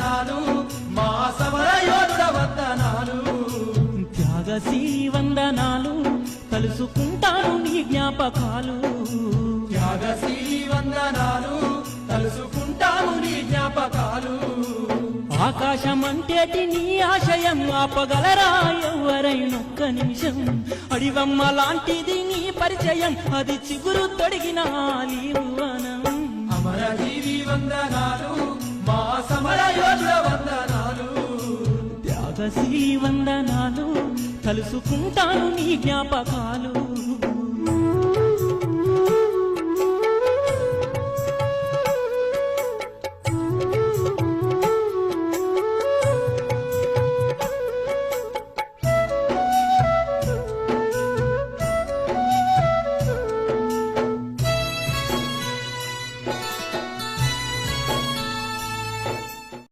వందనాలు మా సమర యోధుడ వందనాలు. త్యాగశీలి వందనాలు తలుసుకుంటాను నీ జ్ఞాపకాలు. త్యాగశీలి వందనాలు తలుసుకుంటాము నీ జ్ఞాపకాలు. ఆకాశం అంటేటి నీ ఆశయం ఆపగలరా ఎవరైనొక్క నిమిషం? అడివమ్మ లాంటిది నీ పరిచయం అది చిగురు తొడిగిన అమరజీవి వందనాలు వందనాలు కలుసుకుంటాను నీ జ్ఞాపకాలు.